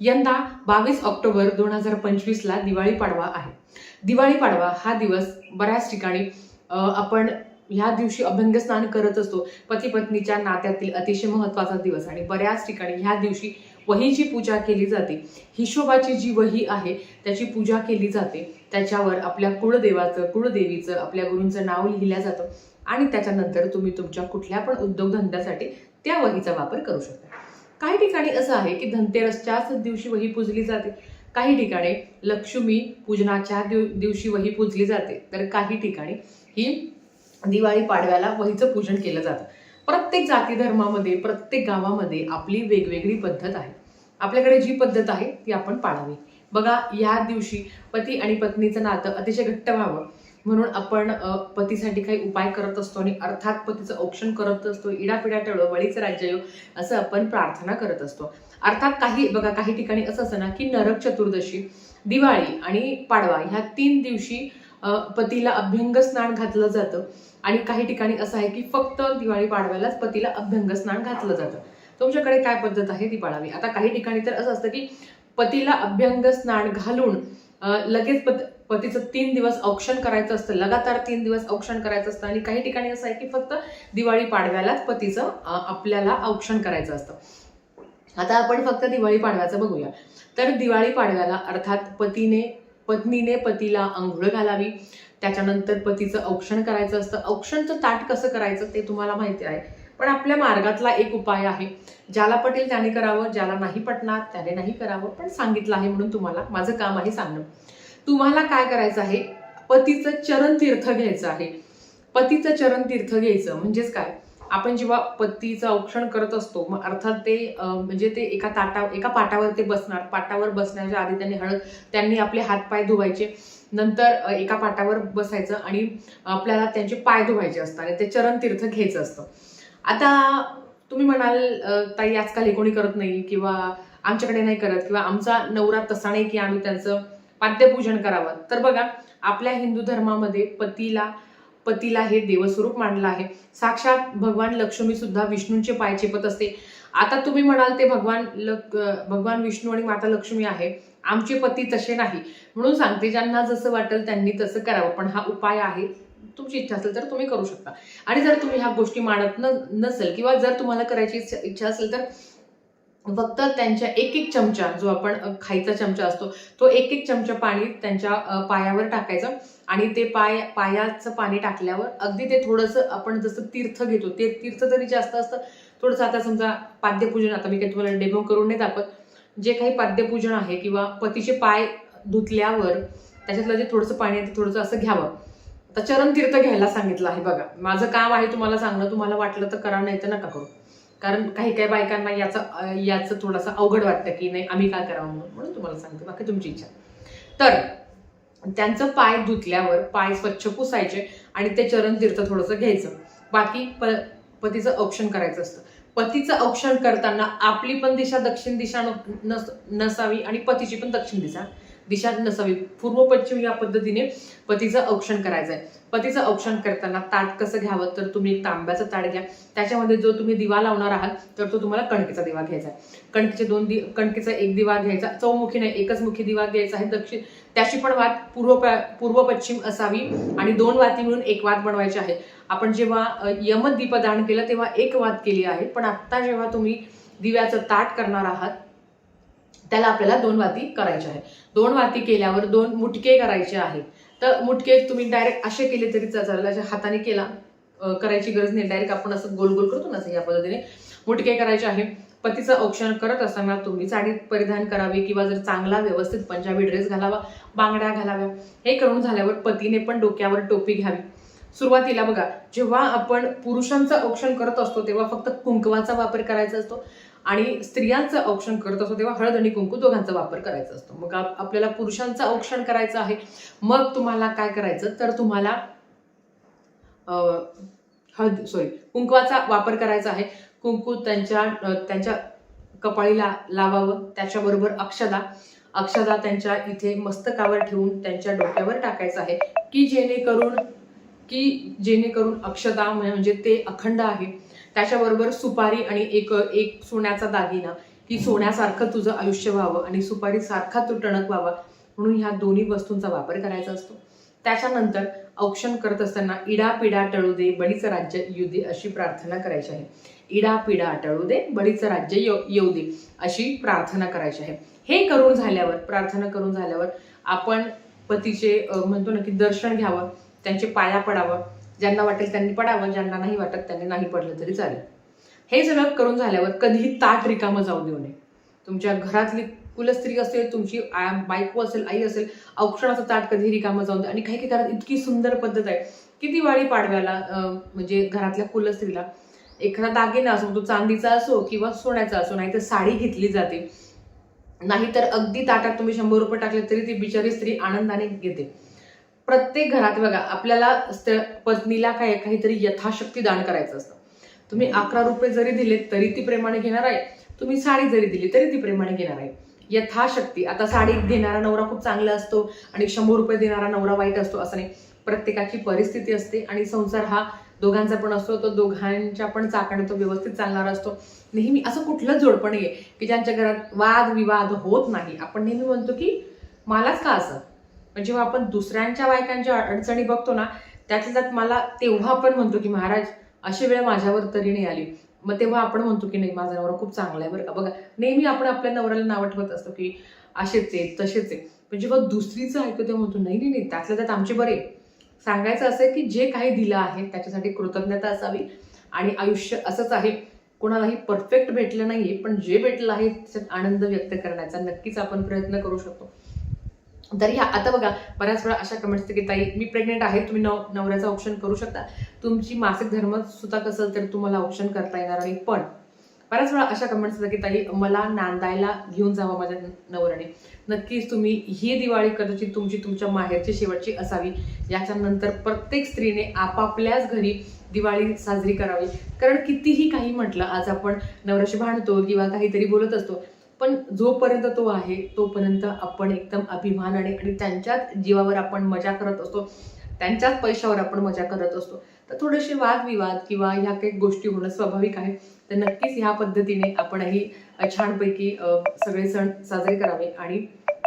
यंदा बावीस ऑक्टोबर दोन हजार पंचवीसला दिवाळी पाडवा आहे. दिवाळी पाडवा हा दिवस बऱ्याच ठिकाणी आपण ह्या दिवशी अभ्यंग स्नान करत असतो. पती पत्नीच्या नात्यातील अतिशय महत्त्वाचा दिवस आणि बऱ्याच ठिकाणी ह्या दिवशी वहीची पूजा केली जाते. हिशोबाची जी वही आहे त्याची पूजा केली जाते. त्याच्यावर आपल्या कुळदेवाचं कुळदेवीचं आपल्या गुरूंचं नाव लिहिलं जातं. आणि त्याच्यानंतर तुम्ही तुमच्या कुठल्या पण उद्योगधंद्यासाठी त्या वहीचा वापर करू शकता. काही ठिकाणी असं आहे की धनतेरसच्याच दिवशी वही पूजली जाते. काही ठिकाणी लक्ष्मी पूजनाच्या दिव दिवशी वही पूजली जाते. तर काही ठिकाणी ही दिवाळी पाडव्याला वहीचं पूजन केलं जातं. प्रत्येक जाती धर्मामध्ये प्रत्येक गावामध्ये आपली वेगवेगळी पद्धत आहे. आपल्याकडे जी पद्धत आहे ती आपण पाळावी. बघा या दिवशी पती आणि पत्नीचं नातं अतिशय घट्ट व्हावं. म्हणून आपण पतीसाठी काही उपाय करत असतो आणि अर्थात पतीचं औक्षण करत असतो इडापिडा टळो वळीचं राज्य येऊ असं आपण प्रार्थना करत असतो. अर्थात काही बघा काही ठिकाणी असं असतं ना की नरक चतुर्दशी दिवाळी आणि पाडवा ह्या तीन दिवशी पतीला अभ्यंग स्नान घातलं जातं. आणि काही ठिकाणी असं आहे की फक्त दिवाळी पाडव्यालाच पतीला अभ्यंग स्नान घातलं जातं. तुमच्याकडे काय पद्धत आहे ती पाळावी? आता काही ठिकाणी तर असं असतं की पतीला अभ्यंग स्नान घालून लगेच पत पतीचं तीन दिवस औक्षण करायचं असतं लगातार तीन दिवस औक्षण करायचं असतं. आणि काही ठिकाणी असं आहे की फक्त दिवाळी पाडव्यालाच पतीचं आपल्याला औक्षण करायचं असतं. आता आपण फक्त दिवाळी पाडव्याचं बघूया. तर दिवाळी पाडव्याला अर्थात पतीने पत्नीने पतीला आंघोळ घालावी. त्याच्यानंतर पतीचं औक्षण करायचं असतं. औक्षणचं ताट कसं करायचं ते तुम्हाला माहिती आहे. पण आपल्या मार्गातला एक उपाय आहे. ज्याला पटेल त्याने करावं ज्याला नाही पटणार त्याने नाही करावं. पण सांगितलं आहे म्हणून तुम्हाला माझं काम आहे सांगणं. तुम्हाला काय करायचं आहे? पतीचं चरण तीर्थ घ्यायचं आहे. पतीचं चरण तीर्थ घ्यायचं म्हणजेच काय? आपण जेव्हा पतीचं औक्षण करत असतो मग अर्थात ते म्हणजे ते एका ताटा एका पाटावर ते बसणार. पाटावर बसण्याच्या आधी त्यांनी हळद त्यांनी आपले हातपाय धुवायचे. नंतर एका पाटावर बसायचं आणि आपल्याला त्यांचे पाय धुवायचे असतात आणि ते चरण तीर्थ घ्यायचं असतं. आता तुम्ही म्हणाल ताई आजकाल हे कोणी करत नाही किंवा आमच्याकडे नाही करत किंवा आमचा नवरा तसा नाही की आम्ही त्यांचं पाद्यपूजन करावं. तर बघा आपल्या हिंदू धर्मामध्ये पतीला पतीला हे देवस्वरूप मानलं आहे. साक्षात भगवान लक्ष्मी सुद्धा विष्णूंचे पाय चेपत असते. आता तुम्ही म्हणाल ते भगवान लक भगवान विष्णू आणि माता लक्ष्मी आहे. आमचे पती तसे नाही. म्हणून सांगते ज्यांना जसं वाटेल त्यांनी तसं करावं. पण हा उपाय आहे. तुमची इच्छा असेल तर तुम्ही करू शकता. आणि जर तुम्ही ह्या गोष्टी मानत न नसेल किंवा जर तुम्हाला करायची इच्छा- इच्छा असेल तर फक्त त्यांच्या एक एक चमचा जो आपण खायचा चमचा असतो तो एक एक चमचा पाणी त्यांच्या पायावर टाकायचं आणि ते पाय पायाचं पाणी टाकल्यावर अगदी ते थोडंसं आपण जसं तीर्थ घेतो ते तीर्थ जरी जास्त असतं थोडंसं आता समजा पाद्यपूजन आता मी काही तुम्हाला डेमो करून नाही दाखवत जे काही पाद्यपूजन आहे किंवा पतीचे पाय धुतल्यावर त्याच्यातलं जे थोडंसं पाणी आहे ते थोडंसं असं घ्यावं. आता चरण तीर्थ घ्यायला सांगितलं आहे बघा. माझं काम आहे तुम्हाला सांगणं तुम्हाला वाटलं तर करा नाही तर नका करू. कारण काही काही बायकांना याचं याचं थोडंसं अवघड वाटतं की नाही आम्ही काय करावं म्हणून म्हणून तुम्हाला सांगते बाकी तुमची इच्छा. तर त्यांचं पाय धुतल्यावर पाय स्वच्छ पुसायचे आणि ते चरण तीर्थ थोडंसं घ्यायचं. बाकी प पतीचं औक्षण करायचं असतं. पतीचं औक्षण करताना आपली पण दिशा दक्षिण दिशा नस नसावी आणि पतीची पण दक्षिण दिशा. दिशा नसावी. पूर्व पश्चिम या पद्धतीने पतीचं औक्षण करायचं आहे पतीचं औक्षण करताना ताट कसं घ्यावं? तर तुम्ही एक तांब्याचं ताट घ्या. त्याच्यामध्ये जो तुम्ही दिवा लावणार आहात तर तो तुम्हाला कणकेचा दिवा घ्यायचा आहे कणकेचे दोन दि कणकेचा एक दिवा घ्यायचा चौमुखी नाही एकच मुखी दिवा घ्यायचा आहे. दक्षिण त्याची पण वात पूर्व पूर्व पश्चिम असावी आणि दोन वाती मिळून एक वात बनवायची आहे. आपण जेव्हा यमदीपदान यम दीपदान केलं तेव्हा एक वात केली आहे. पण आत्ता जेव्हा तुम्ही दिव्याचं ताट करणार आहात त्याला आपल्याला दोन वाती करायच्या आहे दोन वाती केल्यावर दोन मुटके करायचे आहेत. तर मुटके तुम्ही डायरेक्ट असे केले तरी चालेल. हाताने केला करायची गरज नाही. डायरेक्ट आपण असं गोल गोल करतो ना असं या पद्धतीने मुटके करायचे आहे पतीचं औक्षण करत असताना तुम्ही साडी परिधान करावी किंवा जर चांगला व्यवस्थित पंजाबी ड्रेस घालावा बांगड्या घालाव्या हे करून झाल्यावर पतीने पण डोक्यावर टोपी घ्यावी. सुरुवातीला बघा जेव्हा आपण पुरुषांचं औक्षण करत असतो तेव्हा फक्त कुंकवाचा वापर करायचा असतो. आणि स्त्रियांचं औक्षण करत असतो तेव्हा हळद आणि कुंकू दोघांचा वापर करायचा असतो. मग आपल्याला पुरुषांचं औक्षण करायचं आहे. मग तुम्हाला काय करायचं? तर तुम्हाला हळद सॉरी कुंकवाचा वापर करायचा आहे. कुंकू त्यांच्या त्यांच्या कपाळीला लावावं. त्याच्याबरोबर अक्षदा. अक्षदा त्यांच्या इथे मस्तकावर ठेवून त्यांच्या डोक्यावर टाकायचं आहे. की जेणेकरून की जेणेकरून अक्षता म्हणजे ते अखंड आहे. त्याच्याबरोबर सुपारी आणि एक एक सोन्याचा दागिना. की सोन्यासारखं तुझं आयुष्य व्हावं आणि सुपारीसारखा तू टणक व्हावा म्हणून ह्या दोन्ही वस्तूंचा वापर करायचा असतो. त्याच्यानंतर औक्षण करत असताना इडा पिडा टळू दे बळीचं राज्य येऊ दे अशी प्रार्थना करायची आहे. इडा पिडा टळू दे बळीचं राज्य येऊ येऊ दे अशी प्रार्थना करायची आहे. हे करून झाल्यावर प्रार्थना करून झाल्यावर आपण पतीचे म्हणतो ना की दर्शन घ्यावं त्यांचे पाया पडावं ज्यांना वाटेल त्यांनी पडावं ज्यांना नाही वाटत त्यांनी नाही पडलं तरी चालेल. हे सगळं करून झाल्यावर कधीही ताट रिकामं जाऊ देऊ नये. तुमच्या घरातली कुलस्त्री असेल तुमची आ- बायको असेल आई असेल औक्षणाचं ताट कधी रिकामं जाऊ दे आणि काही काही घरात इतकी सुंदर पद्धत आहे. की दिवाळी पाडव्याला म्हणजे घरातल्या कुलस्त्रीला एखादा दागिना असो तो चांदीचा असो किंवा सोन्याचा असो नाही तर साडी घेतली जाते. नाहीतर अगदी ताटात तुम्ही शंभर रुपये टाकले तरी ती बिचारी स्त्री आनंदाने घेते. प्रत्येक घरात बघा आपल्याला पत्नीला काय काहीतरी यथाशक्ती दान करायचं असतं. तुम्ही अकरा रुपये जरी दिले तरी ती प्रेमाने घेणार आहे. तुम्ही साडी जरी दिली तरी ती प्रेमाने घेणार आहे. यथाशक्ती. आता साडी देणारा नवरा खूप चांगला असतो आणि शंभर रुपये देणारा नवरा वाईट असतो असं नाही. प्रत्येकाची परिस्थिती असते आणि संसार हा दोघांचा पण असतो तो दोघांच्या पण चाकाने तो व्यवस्थित चालणारा असतो. नेहमी असं कुठलं जोडपण आहे की ज्यांच्या घरात वाद विवाद होत नाही. आपण नेहमी म्हणतो की मलाच का असं? पण जेव्हा आपण दुसऱ्यांच्या बायकांच्या अडचणी बघतो ना त्यातल्या त्यात मला तेव्हा आपण म्हणतो की महाराज अशी वेळ माझ्यावर तरी नाही आली. मग तेव्हा आपण म्हणतो की नाही माझा नवरा खूप चांगला आहे. बरं का बघा नेहमी आपण आपल्या नवऱ्याला नाव ठेवत असतो की असेच आहे तसेच आहे. पण जेव्हा दुसरीचं ऐकतो तेव्हा म्हणतो नाही नाही नाही त्यातल्या त्यात आमचे बरे सांगायचं असं की जे काही दिलं आहे त्याच्यासाठी कृतज्ञता असावी आणि आयुष्य असंच आहे. कोणालाही परफेक्ट भेटलं नाहीये पण जे भेटलं आहे त्याच्यात आनंद व्यक्त करण्याचा नक्कीच आपण प्रयत्न करू शकतो. तर ह्या आता बघा बऱ्याच वेळा अशा कमेंट्स की ताई मी प्रेग्नेंट आहे तुम्ही नव नवऱ्याचं ऑप्शन करू शकता. तुमची मासिक धर्म सुद्धा कसं तर तुम्हाला ऑप्शन करता येणार नाही. पण बऱ्याच वेळा अशा कमेंट्स येतात की ताई मला नांदायला घेऊन जावं माझ्या नवऱ्याने. नक्कीच तुम्ही ही दिवाळी कदाचित तुमची तुमच्या माहेरची शेवटची असावी. याच्यानंतर प्रत्येक स्त्रीने आपापल्याच घरी दिवाळी साजरी करावी. कारण कितीही काही म्हटलं आज आपण नवऱ्याशी भांडतो किंवा काहीतरी बोलत असतो पण जोपर्यंत तो आहे तोपर्यंत आपण एकदम अभिमानाने आणि त्यांच्याच जीवावर आपण मजा करत असतो. त्यांच्याच पैशावर आपण मजा करत असतो. तर थोडेसे वादविवाद किंवा ह्या काही गोष्टी होणं स्वाभाविक आहे. तर नक्कीच ह्या पद्धतीने आपणही छानपैकी सगळे सण साजरे करावे आणि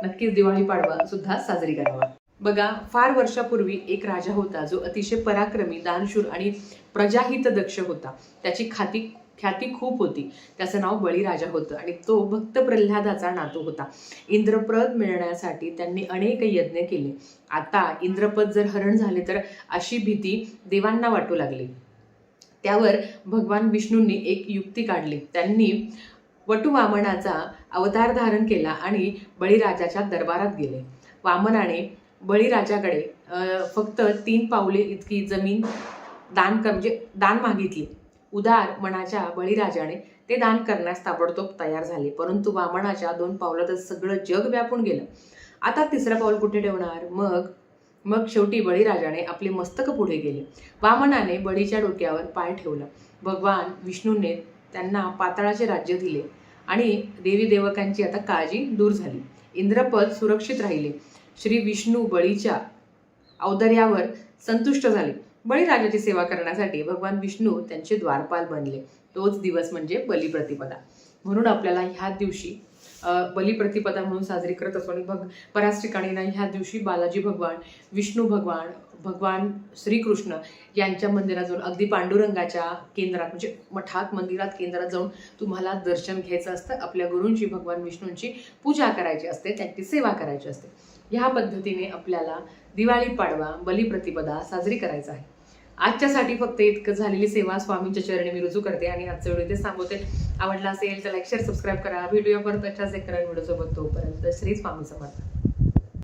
नक्कीच दिवाळी पाडवा सुद्धा साजरी करावा. बघा फार वर्षापूर्वी एक राजा होता जो अतिशय पराक्रमी दानशूर आणि प्रजाहित दक्ष होता. त्याची खाती ख्याती खूप होती. त्याचं नाव बळीराजा होतं आणि तो भक्त प्रल्हादाचा नातू होता. इंद्रप्रद मिळण्यासाठी त्यांनी अनेक यज्ञ केले. आता इंद्रपद जर हरण झाले तर अशी भीती देवांना वाटू लागली. त्यावर भगवान विष्णूंनी एक युक्ती काढली. त्यांनी वटू वामनाचा अवतार धारण केला आणि बळीराजाच्या दरबारात गेले. वामनाने बळीराजाकडे फक्त तीन पावले इतकी जमीन दान कर म्हणजे दान मागितली. उदार मनाच्या बळीराजाने ते दान करण्यास ताबडतोब तयार झाले. परंतु वामनाच्या दोन पावलातच सगळं जग व्यापून गेलं. आता तिसरं पाऊल कुठे ठेवणार? मग मग शेवटी बळीराजाने आपले मस्तक पुढे गेले. वामनाने बळीच्या डोक्यावर पाय ठेवला. भगवान विष्णूने त्यांना पाताळाचे राज्य दिले आणि देवी देवकांची आता काळजी दूर झाली. इंद्रपद सुरक्षित राहिले. श्री विष्णू बळीच्या औदर्यावर संतुष्ट झाले. बळीराजाची सेवा करण्यासाठी भगवान विष्णू त्यांचे द्वारपाल बनले. तोच दिवस म्हणजे बलिप्रतिपदा. म्हणून आपल्याला ह्या दिवशी बलिप्रतिपदा म्हणून साजरी करत असतो आणि भग बऱ्याच ठिकाणी ना ह्या दिवशी बालाजी भगवान विष्णू भगवान भगवान श्रीकृष्ण यांच्या मंदिरात जाऊन अगदी पांडुरंगाच्या केंद्रात म्हणजे मठात मंदिरात केंद्रात जाऊन तुम्हाला दर्शन घ्यायचं असतं. आपल्या गुरूंची भगवान विष्णूंची पूजा करायची असते त्यांची सेवा करायची असते. ह्या पद्धतीने आपल्याला दिवाळी पाडवा बलिप्रतिपदा साजरी करायचा आहे. आजच्यासाठी फक्त इतकं झालेली सेवा स्वामींच्या चरणी मी रुजू करते आणि आजचा व्हिडिओ ते थांबवते. आवडला असेल तर लाईक शेअर सबस्क्राईब करा. व्हिडिओ परत अशाच एक व्हिडिओ व्हिडिओसोबत तोपर्यंत श्री स्वामी समर्थ.